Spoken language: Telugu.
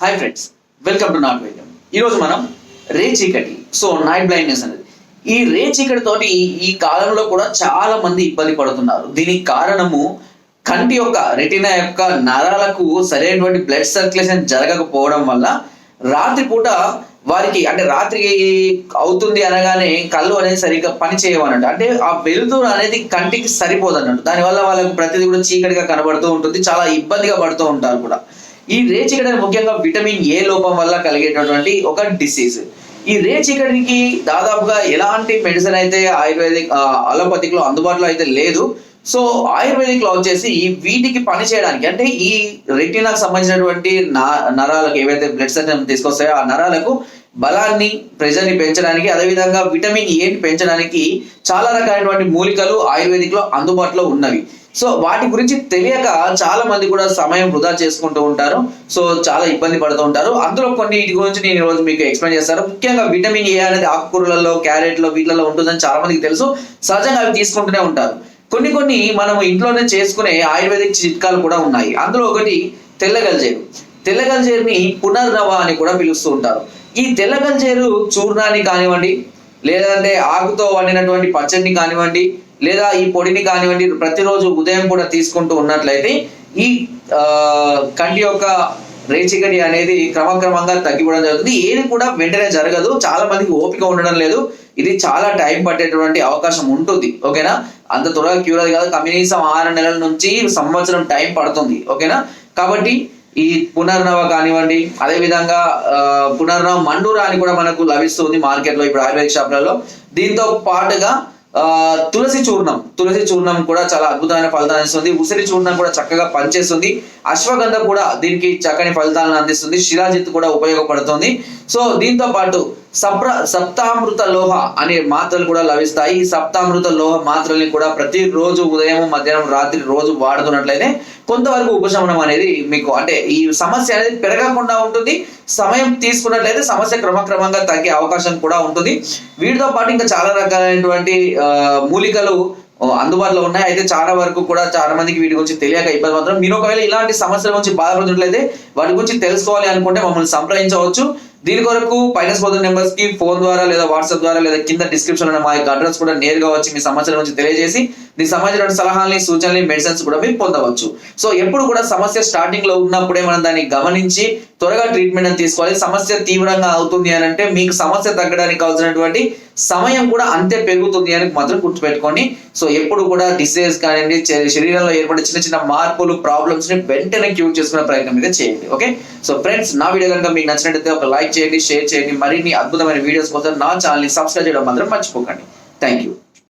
హాయ్ ఫ్రెండ్స్ వెల్కమ్ టు నాట్ వైద్యం ఈరోజు మనం రే చీకటి సో నైట్ బ్లైండ్నెస్ అనేది. ఈ రే చీకటి తోటి ఈ కాలంలో కూడా చాలా మంది ఇబ్బంది పడుతున్నారు. దీనికి కారణము కంటి యొక్క రెటినా యొక్క నరాలకు సరైనటువంటి బ్లడ్ సర్క్యులేషన్ జరగకపోవడం వల్ల రాత్రిపూట వారికి అంటే రాత్రి అవుతుంది అనగానే కళ్ళు అనేది సరిగ్గా పని చేయవన్నట్టు అంటే ఆ వెలుతురు అనేది కంటికి సరిపోదు అన్నట్టు దానివల్ల వాళ్ళకు ప్రతిదీ కూడా చీకటిగా కనబడుతూ ఉంటుంది చాలా ఇబ్బందిగా పడుతూ ఉంటారు కూడా. ఈ రే ముఖ్యంగా విటమిన్ ఏ లోపం వల్ల కలిగేటటువంటి ఒక డిసీజ్ ఈ రే దాదాపుగా ఎలాంటి మెడిసిన్ అయితే ఆయుర్వేదిక్ అలోపతిక్లో అందుబాటులో అయితే లేదు. సో ఆయుర్వేదిక్లో వచ్చేసి ఈ వీటికి పని చేయడానికి అంటే ఈ రెటినాకు సంబంధించినటువంటి నా- నరాలకు ఏవైతే బ్లడ్ సెల్ తీసుకొస్తాయో ఆ నరాలకు బలాన్ని ప్రెజర్ని పెంచడానికి అదేవిధంగా విటమిన్ ఏని పెంచడానికి చాలా రకాలైనటువంటి మూలికలు ఆయుర్వేదిక్లో అందుబాటులో ఉన్నవి. సో వాటి గురించి తెలియక చాలా మంది కూడా సమయం వృధా చేసుకుంటూ ఉంటారు. సో చాలా ఇబ్బంది పడుతూ ఉంటారు. అందులో కొన్ని వీటి గురించి నేను ఈరోజు మీకు ఎక్స్ప్లెయిన్ చేస్తాను. ముఖ్యంగా విటమిన్ ఏ అనేది ఆకుకూరలలో క్యారెట్లో వీటిలలో ఉంటుందని చాలా మందికి తెలుసు. సహజంగా అవి తీసుకుంటూనే ఉంటారు. కొన్ని కొన్ని మనం ఇంట్లోనే చేసుకునే ఆయుర్వేదిక్ చిట్కాలు కూడా ఉన్నాయి. అందులో ఒకటి తెల్లగల్జేరు. తెల్లగల్జేరుని పునర్నవ అని కూడా పిలుస్తూ ఉంటారు. ఈ తెల్లగల్జేరు చూర్ణాన్ని కానివ్వండి లేదంటే ఆకుతో వండినటువంటి పచ్చడిని కానివ్వండి లేదా ఈ పొడిని కానివ్వండి ప్రతిరోజు ఉదయం కూడా తీసుకుంటూ ఉన్నట్లయితే ఈ కంటి యొక్క రేచికడి అనేది క్రమక్రమంగా తగ్గిపోవడం జరుగుతుంది. ఏది కూడా వెంటనే జరగదు. చాలా మందికి ఓపిక ఉండడం లేదు. ఇది చాలా టైం పట్టేటువంటి అవకాశం ఉంటుంది. ఓకేనా? అంత త్వరగా క్యూర్ అది కాదు. కనీసం ఆరు నెలల నుంచి సంవత్సరం టైం పడుతుంది. ఓకేనా? కాబట్టి ఈ పునర్నవ కానివ్వండి అదేవిధంగా పునర్నవ మండూరా అని కూడా మనకు లభిస్తుంది మార్కెట్లో ఇప్పుడు ఆయుర్వేదిక్ షాపులలో. దీంతో పాటుగా తులసి చూర్ణం. తులసి చూర్ణం కూడా చాలా అద్భుతమైన ఫలితాన్ని ఇస్తుంది ఉసిరి చూర్ణం కూడా చక్కగా పనిచేస్తుంది. అశ్వగంధ కూడా దీనికి చక్కని ఫలితాలను అందిస్తుంది. శిలాజిత్ కూడా ఉపయోగపడుతుంది. సో దీంతో పాటు సప్ర సప్తామృత లోహ అనే మాత్రలు కూడా లభిస్తాయి. ఈ సప్తామృత లోహ మాత్రల్ని కూడా ప్రతిరోజు ఉదయం మధ్యాహ్నం రాత్రి రోజు వాడుతున్నట్లయితే కొంతవరకు ఉపశమనం అనేది మీకు అంటే ఈ సమస్య అనేది పెరగకుండా ఉంటుంది. సమయం తీసుకున్నట్లయితే సమస్య క్రమక్రమంగా తగ్గే అవకాశం కూడా ఉంటుంది. వీటితో పాటు ఇంకా చాలా రకాలైనటువంటి మూలికలు అందుబాటులో ఉన్నాయి. అయితే చాలా వరకు కూడా చాలా మందికి వీటి గురించి తెలియక ఇబ్బంది మాత్రం మీరు ఒకవేళ ఇలాంటి సమస్యల గురించి బాధపడుతున్నట్లయితే వాటి గురించి తెలుసుకోవాలి అనుకుంటే మమ్మల్ని సంప్రదించవచ్చు. దీని కొరకు ఫైనాన్స్ పోతున్న నెంబర్స్కి ఫోన్ ద్వారా లేదా వాట్సాప్ ద్వారా లేదా కింద డిస్క్రిప్షన్లో మా యొక్క అడ్రస్ కూడా నేరుగా వచ్చి మీ సమస్యల గురించి తెలియజేసి దీనికి సంబంధించిన సలహాలని సూచనలు మెడిసిన్స్ కూడా మీరు పొందవచ్చు. సో ఎప్పుడు కూడా సమస్య స్టార్టింగ్లో ఉన్నప్పుడే మనం దాన్ని గమనించి త్వరగా ట్రీట్మెంట్ అని తీసుకోవాలి. సమస్య తీవ్రంగా అవుతుంది అని అంటే మీకు సమస్య తగ్గడానికి కావాల్సినటువంటి సమయం కూడా అంతే పెరుగుతుంది అని మాత్రం గుర్తుపెట్టుకోండి. సో ఎప్పుడు కూడా డిసీజ్ కానివ్వండి శరీరంలో ఏర్పడే చిన్న చిన్న మార్పులు ప్రాబ్లమ్స్ని వెంటనే క్యూర్ చేసుకునే ప్రయత్నం మీద చేయండి. ఓకే సో ఫ్రెండ్స్ నా వీడియో కనుక మీకు నచ్చినట్లయితే ఒక లైక్ చేయండి షేర్ చేయండి. మరిన్ని అద్భుతమైన వీడియోస్ కోసం నా ఛానల్ని సబ్స్క్రైబ్ చేయడం మాత్రం మర్చిపోకండి. Thank you